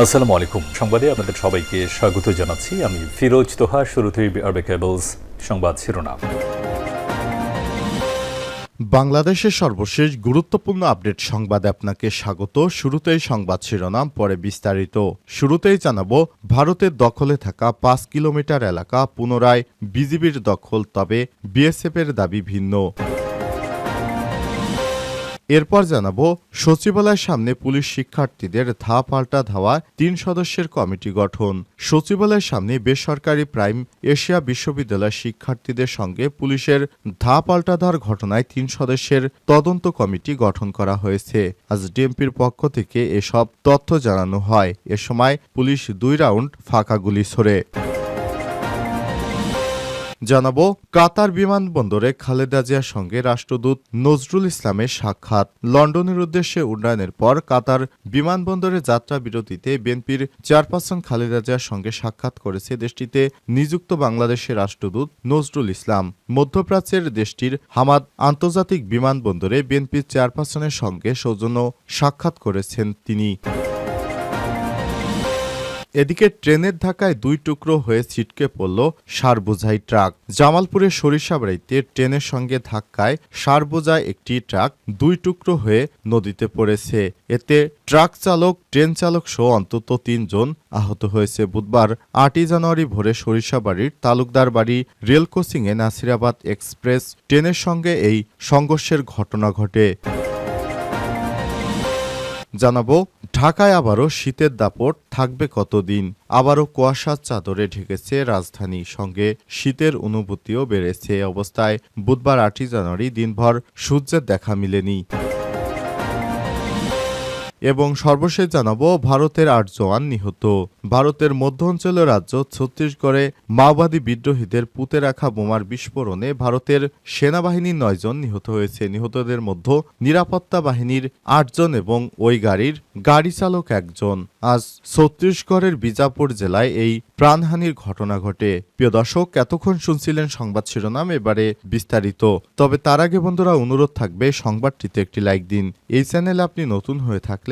আসসালামু আলাইকুম। সংবাদে আপনাদের সবাইকে স্বাগত জানাচ্ছি। আমি ফিরোজ তোহা, শুরুতেই আরবে কেবলস সংবাদ শিরোনাম। বাংলাদেশের সর্বশেষ গুরুত্বপূর্ণ আপডেট সংবাদে আপনাকে স্বাগত। শুরুতেই সংবাদ শিরোনাম, পরে বিস্তারিত। শুরুতেই জানাব, ভারতের দখলে থাকা পাঁচ কিলোমিটার এলাকা পুনরায় বিজিবির দখল, তবে বিএসএফের দাবি ভিন্ন। এরপর জানাব, সচিবালয়ের সামনে পুলিশ শিক্ষার্থীদের ধা পাল্টা ধাওয়া তিন সদস্যের কমিটি গঠন। সচিবালয়ের সামনে বেসরকারি প্রাইম এশিয়া বিশ্ববিদ্যালয়ের শিক্ষার্থীদের সঙ্গে পুলিশের ধা পাল্টা ধার ঘটনায় তিন সদস্যের তদন্ত কমিটি গঠন করা হয়েছে। আজ ডিএমপির পক্ষ থেকে এসব তথ্য জানানো হয়। এ সময় পুলিশ দুই রাউন্ড ফাঁকা গুলি ছোড়ে। জানাব, কাতার বিমানবন্দরে খালেদা জিয়ার সঙ্গে রাষ্ট্রদূত নজরুল ইসলামের সাক্ষাৎ। লন্ডনের উদ্দেশ্যে উন্নয়নের পর কাতার বিমানবন্দরে যাত্রা বিরতিতে বিএনপির চেয়ারপারসন খালেদা জিয়ার সঙ্গে সাক্ষাৎ করেছে দেশটিতে নিযুক্ত বাংলাদেশের রাষ্ট্রদূত নজরুল ইসলাম। মধ্যপ্রাচ্যের দেশটির হামাদ আন্তর্জাতিক বিমানবন্দরে বিএনপির চেয়ারপারসনের সঙ্গে সৌজন্য সাক্ষাৎ করেছেন তিনি। এদিকে ট্রেনের ধাক্কায় দুই টুকরো হয়ে ছিটকে পড়ল সার বোঝাই ট্রাক জামালপুরের সরিষাবাড়িতে ট্রেনের সঙ্গে ধাক্কায় সার বোঝায় একটি ট্রাক দুই টুকরো হয়ে নদীতে পড়েছে। এতে ট্রাক চালক, ট্রেন চালক সহ অন্তত তিনজন আহত হয়েছে। বুধবার আটই জানুয়ারি ভোরে সরিষাবাড়ির তালুকদার বাড়ি রেল ক্রসিংয়ে নাসিরাবাদ এক্সপ্রেস ট্রেনের সঙ্গে এই সংঘর্ষের ঘটনা ঘটে। জানাব ঢাকায় আবারও শীতের দাপট থাকবে কতদিন? আবারও কুয়াশার চাদরে ঢেকেছে রাজধানী। সঙ্গে শীতের অনুভূতিও বেড়েছে অবস্থায়। বুধবার আটই জানুয়ারি দিনভর সূর্যের দেখা মিলেনি। এবং সর্বশেষ জানাব ভারতের আট জওয়ান নিহত। ভারতের মধ্য অঞ্চলীয় রাজ্য ছত্তিশগড়ে মাওবাদী বিদ্রোহীদের পুঁতে রাখা বোমার বিস্ফোরণে ভারতের সেনাবাহিনীর নয়জন নিহত হয়েছে। নিহতদের মধ্যে নিরাপত্তা বাহিনীর আটজন এবং ওই গাড়ির গাড়ি চালক একজন। আজ ছত্তিশগড়ের বিজাপুর জেলায় এই প্রাণহানির ঘটনা ঘটে। প্রিয় দর্শক, এতক্ষণ শুনছিলেন সংবাদ শিরোনাম, এবারে বিস্তারিত। তবে তার আগে বন্ধুরা, অনুরোধ থাকবে সংবাদটিতে একটি লাইক দিন। এই চ্যানেলে আপনি নতুন হয়ে থাকলে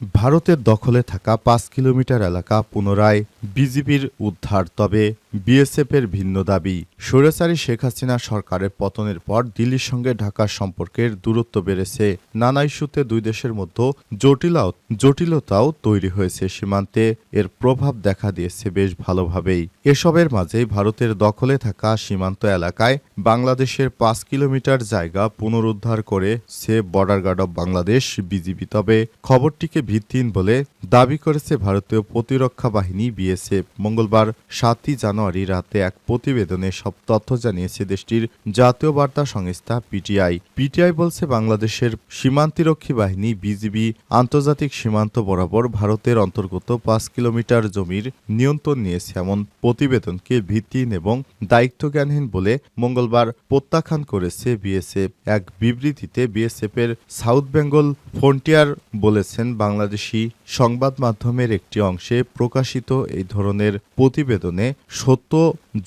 ভারতের দখলে থাকা পাঁচ কিলোমিটার এলাকা পুনরায় বিজিবির উদ্ধার, তবে বিএসএফের ভিন্ন দাবি। স্বৈরাচারী শেখ হাসিনা সরকারের পতনের পর দিল্লির সঙ্গে ঢাকার সম্পর্কের দূরত্ব বেড়েছে। নানা ইস্যুতে দুই দেশের মধ্যে জটিলাও জটিলতাও তৈরি হয়েছে সীমান্তে। এর প্রভাব দেখা দিয়েছে বেশ ভালোভাবেই। এসবের মাঝেই ভারতের দখলে থাকা সীমান্ত এলাকায় বাংলাদেশের পাঁচ কিলোমিটার জায়গা পুনরুদ্ধার করে, সে border guard of Bangladesh, BGB. তবে খবরটিকে ভিত্তিহীন বলে দাবি করেছে ভারতীয় প্রতিরক্ষা বাহিনী বিএসএফ। মঙ্গলবার সাতই জানুয়ারি রাতে এক প্রতিবেদনে সব তথ্য জানিয়েছে দেশটির জাতীয় বার্তা সংস্থা পিটিআই। পিটিআই বলছে, বাংলাদেশের সীমান্তিরক্ষী বাহিনী বিজিবি আন্তর্জাতিক সীমান্ত বরাবর ভারতের অন্তর্গত পাঁচ কিলোমিটার জমির নিয়ন্ত্রণ নিয়েছে এমন প্রতিবেদনকে ভিত্তিহীন এবং দায়িত্বজ্ঞানহীন বলে মঙ্গলবার প্রত্যাখ্যান করেছে বিএসএফ। এক বিবৃতিতে বিএসএফ এর সাউথ বেঙ্গল ফ্রন্টিয়ার বলেছেন বাংলাদেশি সংবাদ মাধ্যমের একটি অংশে প্রকাশিত এই ধরনের প্রতিবেদনে সত্য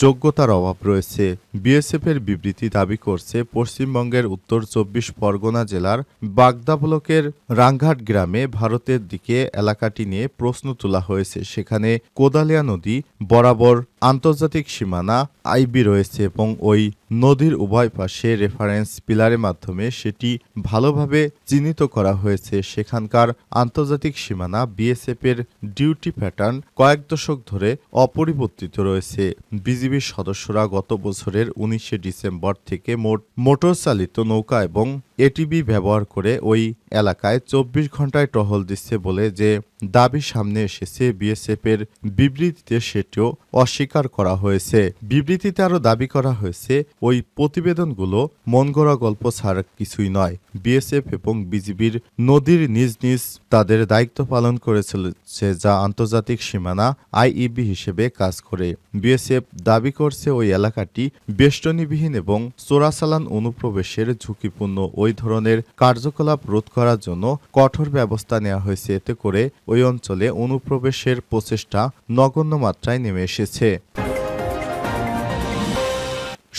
যোগ্যতার অভাব রয়েছে। বিএসএফ এর বিবৃতি দাবি করছে, পশ্চিমবঙ্গের উত্তর চব্বিশ পরগনা জেলার বাগদা ব্লকের রাংঘাট গ্রামে ভারতের দিকে এলাকাটি নিয়ে প্রশ্ন তোলা হয়েছে। সেখানে কোদালিয়া নদী বরাবর আন্তর্জাতিক সীমানা আইবি রয়েছে এবং ওই নদীর উভয় পাশে রেফারেন্স পিলারের মাধ্যমে সেটি ভালোভাবে চিহ্নিত করা হয়েছে। সেখানকার আন্তর্জাতিক সীমানা বিএসএফের ডিউটি প্যাটার্ন কয়েক দশক ধরে অপরিবর্তিত রয়েছে। বিজিবির সদস্যরা গত বছরের উনিশে ডিসেম্বর থেকে মোট মোটর চালিত নৌকা এবং এটিবি ব্যবহার করে ওই এলাকায় চব্বিশ ঘন্টায় টহল দিচ্ছে বলে যে দাবি সামনে এসেছে, বিএসএফের বিবৃতিতে সেটিও অস্বীকার করা হয়েছে। বিবৃতিতে আরও দাবি করা হয়েছে, ওই প্রতিবেদনগুলো মনগড়া গল্প ছাড়া কিছুই নয়। বিএসএফ এবং বিজিবির নদীর নিজ নিজ তাদের দায়িত্ব পালন করে চলেছে যা আন্তর্জাতিক সীমানা আইইবি হিসেবে কাজ করে। বিএসএফ দাবি করছে ওই এলাকাটি বেষ্টনীবিহীন এবং চোরাচালান অনুপ্রবেশের ঝুঁকিপূর্ণ। ওই ধরনের কার্যকলাপ রোধ করার জন্য কঠোর ব্যবস্থা নেওয়া হয়েছে। এতে করে ওই অঞ্চলে অনুপ্রবেশের প্রচেষ্টা নগণ্য মাত্রায় নেমে এসেছে।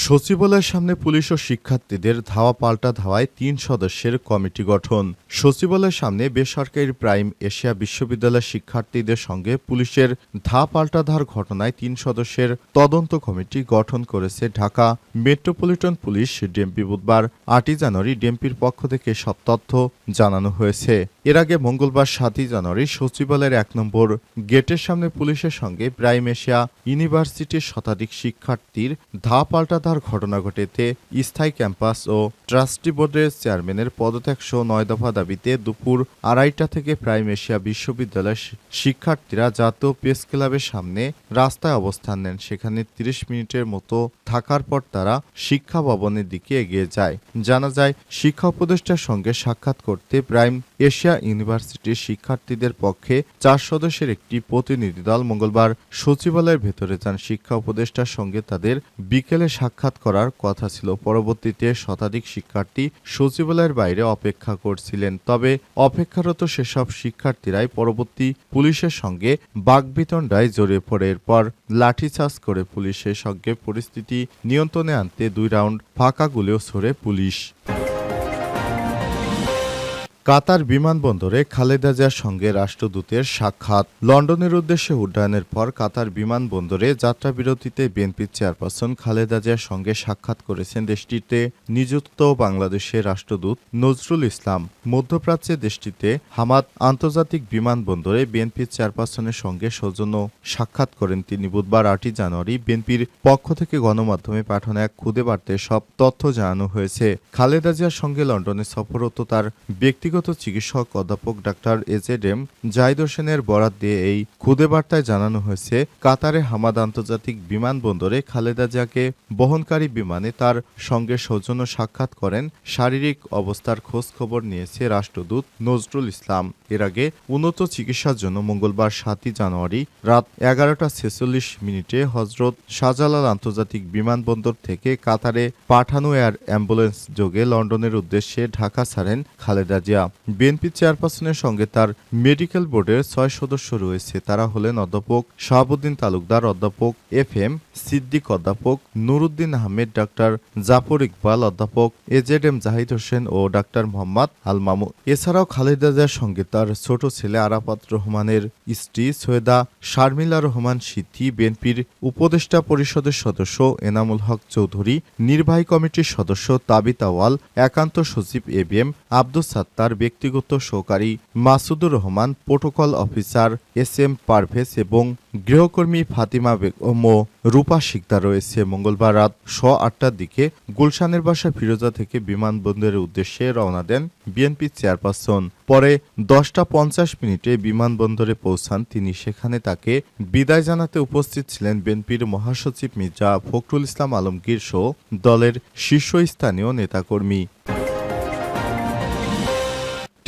সচিবালয়ের সামনে পুলিশ ও শিক্ষার্থীদের ধাওয়া পাল্টা ধাওয়ায় তিন সদস্যের কমিটি গঠন। সচিবালয়ের সামনে বেসরকারি প্রাইম এশিয়া বিশ্ববিদ্যালয়ের শিক্ষার্থীদের সঙ্গে পুলিশের ধা পাল্টা ধার ঘটনায় তিন সদস্যের তদন্ত কমিটি গঠন করেছে ঢাকা। মেট্রোপলিটন পুলিশ ডিএমপি বুধবার আটই জানুয়ারি ডিএমপির পক্ষ থেকে সব তথ্য জানানো হয়েছে। আগে মঙ্গলবার সাতই জানুয়ারি সচিবালয়ের এক নম্বর গেটের সামনে পুলিশের সঙ্গে প্রাইম এশিয়া ইউনিভার্সিটির শতাধিক শিক্ষার্থীর ধা পাল্টা ধার ঘটনা ঘটেতে স্থায়ী ক্যাম্পাস ও ট্রাস্টি বোর্ডের চেয়ারম্যানের পদত্যাগ সহ নয় দফা দাবিতে দুপুর আড়াইটা থেকে প্রাইম এশিয়া বিশ্ববিদ্যালয়ের শিক্ষার্থীরা জাতীয় প্রেস ক্লাবের সামনে রাস্তায় অবস্থান নেন। সেখানে তিরিশ মিনিটের মতো থাকার পর তারা শিক্ষা ভবনের দিকে এগিয়ে যায়। জানা যায়, শিক্ষা উপদেষ্টার সঙ্গে সাক্ষাৎ করতে প্রাইম এশিয়া ইউনিভার্সিটির শিক্ষার্থীদের পক্ষে চার সদস্যের একটি প্রতিনিধি দল মঙ্গলবার সচিবালয়ের ভেতরে যান। শিক্ষা উপদেষ্টার সঙ্গে তাদের বিকেলে সাক্ষাৎ করার কথা ছিল। পরবর্তীতে শতাধিক শিক্ষার্থী সচিবালয়ের বাইরে অপেক্ষা করছিলেন। তবে অপেক্ষারত সেসব শিক্ষার্থীরাই পরবর্তী পুলিশের সঙ্গে বাগবিতণ্ডায় জড়িয়ে পড়ে। এরপর লাঠিচার্জ করে পুলিশের সঙ্গে পরিস্থিতি নিয়ন্ত্রণে আনতে দুই রাউন্ড ফাঁকা গুলিও ছড়ে পুলিশ। কাতার বিমানবন্দরে খালেদা জিয়ার সঙ্গে রাষ্ট্রদূতের সাক্ষাৎ। লন্ডনের উদ্দেশ্যে উড্ডয়নের পর কাতার বিমানবন্দরে যাত্রা যাত্রাবিরতিতে বিএনপির চেয়ারপারসন খালেদা জিয়ার সঙ্গে সাক্ষাৎ করেছেন দেশটিতে নিযুক্ত বাংলাদেশের রাষ্ট্রদূত নজরুল ইসলাম। মধ্যপ্রাচ্যে দেশটিতে হামাদ আন্তর্জাতিক বিমানবন্দরে বিএনপির চেয়ারপারসনের সঙ্গে সৌজন্য সাক্ষাৎ করেন তিনি। বুধবার আটই জানুয়ারি বিএনপির পক্ষ থেকে গণমাধ্যমে পাঠানো এক খুদে বার্তায় সব তথ্য জানানো হয়েছে। খালেদা জিয়ার সঙ্গে লন্ডনে সফররত তার ব্যক্তিগত চিকিৎসক অধ্যাপক ডাক্তার এজেড এম জাহিদ হোসেনের বরাত দিয়ে এই খুদে বার্তায় জানানো হয়েছে, কাতারে হামাদ আন্তর্জাতিক বিমানবন্দরে খালেদা জিয়াকে বহনকারী বিমানে তার সঙ্গে সৌজন্য সাক্ষাৎ করেন, শারীরিক অবস্থার খোঁজ খবর নিয়েছে রাষ্ট্রদূত নজরুল ইসলাম। এর আগে উন্নত চিকিৎসার জন্য মঙ্গলবার সাতই জানুয়ারি রাত এগারোটা ছেচল্লিশ মিনিটে হজরত শাহজালাল আন্তর্জাতিক বিমানবন্দর থেকে কাতারে পাঠানো এয়ার অ্যাম্বুলেন্স যোগে লন্ডনের উদ্দেশ্যে ঢাকা ছাড়েন খালেদা জিয়া। বিএনপি চেয়ারপারসনের সঙ্গে তার মেডিকেল বোর্ডের ছয় সদস্য রয়েছে। তারা হলেন অধ্যাপক শাহাবুদ্দিন তালুকদার, অধ্যাপক এফ এম সিদ্দিক, অধ্যাপক নুরুদ্দিন আহমেদ, ডাক্তার জাফর ইকবাল, অধ্যাপক এজেড এম জাহিদ হোসেন ও ডাক্তার মোহাম্মদ আল মামু এছাড়াও খালেদা জিয়ার সঙ্গে তার ছোট ছেলে আরাফাত রহমানের স্ত্রী সৈয়দা শারমিলা রহমান সিদ্ধি বিএনপির উপদেষ্টা পরিষদের সদস্য এনামুল হক চৌধুরী, নির্বাহী কমিটির সদস্য তাবিত আওয়াল একান্ত সচিব A B M Abdul Sattar ব্যক্তিগত সহকারী Masudur Rahman, protocol officer S M Parvez এবং গৃহকর্মী ফাতিমা বেগম ও রূপা শিকদার রয়েছে। মঙ্গলবার রাত স আটটার দিকে গুলশানের বাসা ফিরোজা থেকে বিমানবন্দরের উদ্দেশ্যে রওনা দেন বিএনপি চেয়ারপারসন। পরে দশটা পঞ্চাশ মিনিটে বিমানবন্দরে পৌঁছান তিনি। সেখানে তাকে বিদায় জানাতে উপস্থিত ছিলেন বিএনপির মহাসচিব মির্জা ফখরুল ইসলাম আলমগীর সহ দলের শীর্ষস্থানীয় নেতাকর্মী।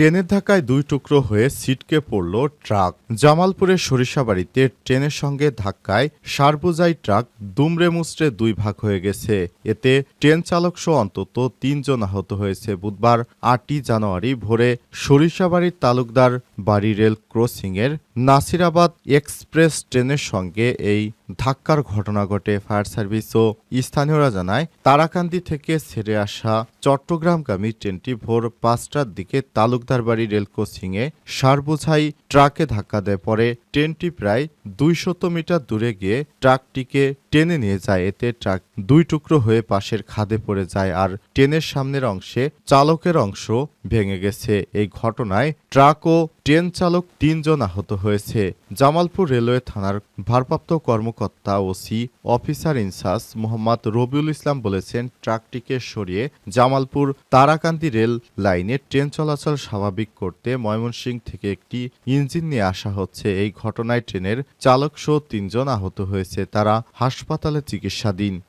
ট্রেনের ধাক্কায় দুই টুকরো হয়ে ছিটকে পড়ল ট্রাক। জামালপুরের সরিষাবাড়িতে ট্রেনের সঙ্গে ধাক্কায় সারবোজাই ট্রাক দুমড়ে মুচড়ে দুই ভাগ হয়ে গেছে। এতে ট্রেন চালক সহ অন্তত তিনজন আহত হয়েছে। বুধবার আটই জানুয়ারি ভোরে সরিষাবাড়ির তালুকদার বাড়ি রেল ক্রসিংয়ের নাসিরাবাদ এক্সপ্রেস ট্রেনের সঙ্গে এই ধাক্কার ঘটনা ঘটে ফায়ার সার্ভিস ও স্থানীয়রা জানায়, তারাকান্দি থেকে ছেড়ে আসা চট্টগ্রামগামী ট্রেনটি ভোর পাঁচটার দিকে তালুকদার বাড়ি রেলকোচিংয়ে সারবোঝাই ট্রাকে ধাক্কা দেয়। পরে ট্রেনটি প্রায় দুইশত মিটার দূরে গিয়ে ট্রাকটিকে টেনে নিয়ে যায়। এতে ট্রাক দুই টুকরো হয়ে পাশের খাদে পড়ে যায় আর ট্রেনের সামনের অংশে চালকের অংশ ভেঙে গেছে। এই ঘটনায় ট্রাক ও ট্রেন চালক তিনজন আহত হয়েছে। জামালপুর রেলওয়ে থানার ভারপ্রাপ্ত কর্মকর্তা OC officer in charge Mohammad Rabiul Islam বলেছেন, ট্রাকটিকে সরিয়ে জামালপুর তারাকান্দি রেল লাইনে ট্রেন চলাচল স্বাভাবিক করতে ময়মনসিংহ থেকে একটি ইঞ্জিন নিয়ে আসা হচ্ছে। এই ঘটনায় ট্রেনের চালকসহ তিনজন আহত হয়েছে। তারা হাসপাতালে চিকিৎসাধীন।